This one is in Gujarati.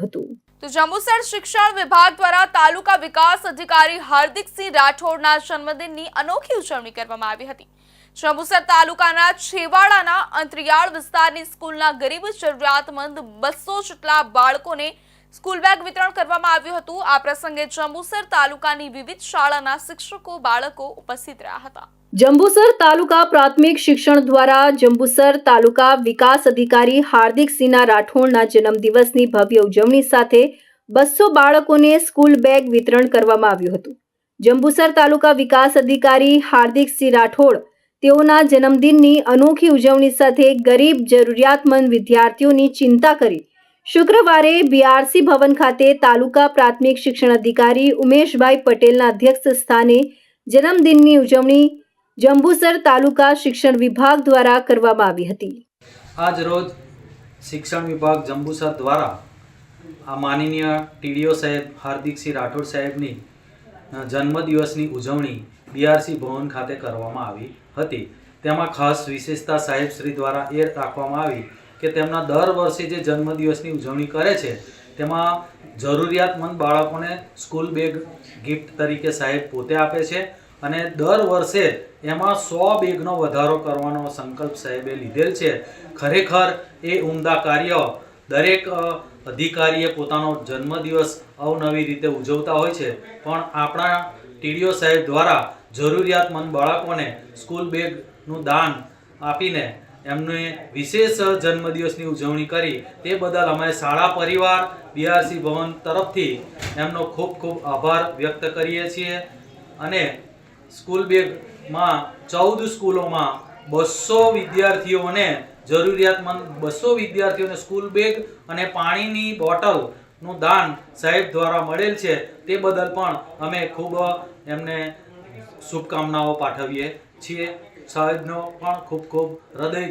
હતું. તો જંબુસર શિક્ષણ વિભાગ દ્વારા તાલુકા વિકાસ અધિકારી હાર્દિકસિંહ રાઠોડના જન્મદિનની અનોખી ઉજવણી કરવામાં આવી હતી. જંબુસર તાલુકાના છેવાડાના અંતરિયાળ વિસ્તારની સ્કૂલના ગરીબ જરૂરિયાતમંદ બસો જેટલા બાળકોને સ્કૂલ બેગ વિતરણ કરવામાં આવ્યું હતું. આ પ્રસંગે જંબુસર તાલુકાની વિવિધ શાળાના શિક્ષકો, બાળકો ઉપસ્થિત રહ્યા હતા. જંબુસર તાલુકા પ્રાથમિક શિક્ષણ દ્વારા જંબુસર તાલુકા વિકાસ અધિકારી હાર્દિક સિંહના રાઠોડના જન્મદિવસની ભવ્ય ઉજવણી સાથે બસો બાળકોને સ્કૂલ બેગ વિતરણ કરવામાં આવ્યું હતું. જંબુસર તાલુકા વિકાસ અધિકારી હાર્દિક સિંહ રાઠોડ તેઓના જન્મદિનની અનોખી ઉજવણી સાથે ગરીબ, જરૂરિયાતમંદ વિદ્યાર્થીઓની ચિંતા કરી શુક્રવારે બીઆરસી ભવન ખાતે તાલુકા પ્રાથમિક શિક્ષણ અધિકારી ઉમેશભાઈ પટેલના અધ્યક્ષ સ્થાને જન્મદિનની ઉજવણી જંબુસર તાલુકા શિક્ષણ વિભાગ દ્વારા કરવામાં આવી હતી. આજ રોજ શિક્ષણ વિભાગ જંબુસર દ્વારા આ માનનીય ટીડીઓ સાહેબ હાર્દિકસિંહ રાઠોડ સાહેબની જન્મદિવસની ઉજવણી બીઆરસી ભવન ખાતે કરવામાં આવી હતી. તેમાં ખાસ વિશેષતા સાહેબશ્રી દ્વારા એ રાખવામાં આવી કે તેમના દર વર્ષે જે જન્મદિવસની ઉજવણી કરે છે, તેમાં જરૂરિયાતમંદ બાળકોને સ્કૂલ બેગ ગિફ્ટ તરીકે સાહેબ પોતે આપે છે અને દર વર્ષે એમાં સો બેગનો વધારો કરવાનો સંકલ્પ સાહેબે લીધેલ છે. ખરેખર એ ઉમદા કાર્ય દરેક અધિકારીએ પોતાનો જન્મદિવસ અવનવી રીતે ઉજવતા હોય છે. પણ આપણા ટીડીઓ સાહેબ દ્વારા જરૂરિયાતમંદ બાળકોને સ્કૂલ બેગનું દાન આપીને એમને વિશેષ જન્મદિવસની ઉજવણી કરી, તે બદલ અમે શાળા પરિવાર બીઆરસી ભવન તરફથી એમનો ખૂબ ખૂબ આભાર વ્યક્ત કરીએ છીએ. અને સ્કૂલ બેગમાં ચૌદ સ્કૂલોમાં બસો વિદ્યાર્થીઓને જરૂરિયાતમંદ બસો વિદ્યાર્થીઓને સ્કૂલ બેગ અને પાણીની બોટલનું દાન સાહેબ દ્વારા મળેલ છે. તે બદલ પણ અમે ખૂબ એમને શુભકામનાઓ પાઠવીએ છીએ. સાહેબનો પણ ખૂબ ખૂબ હૃદય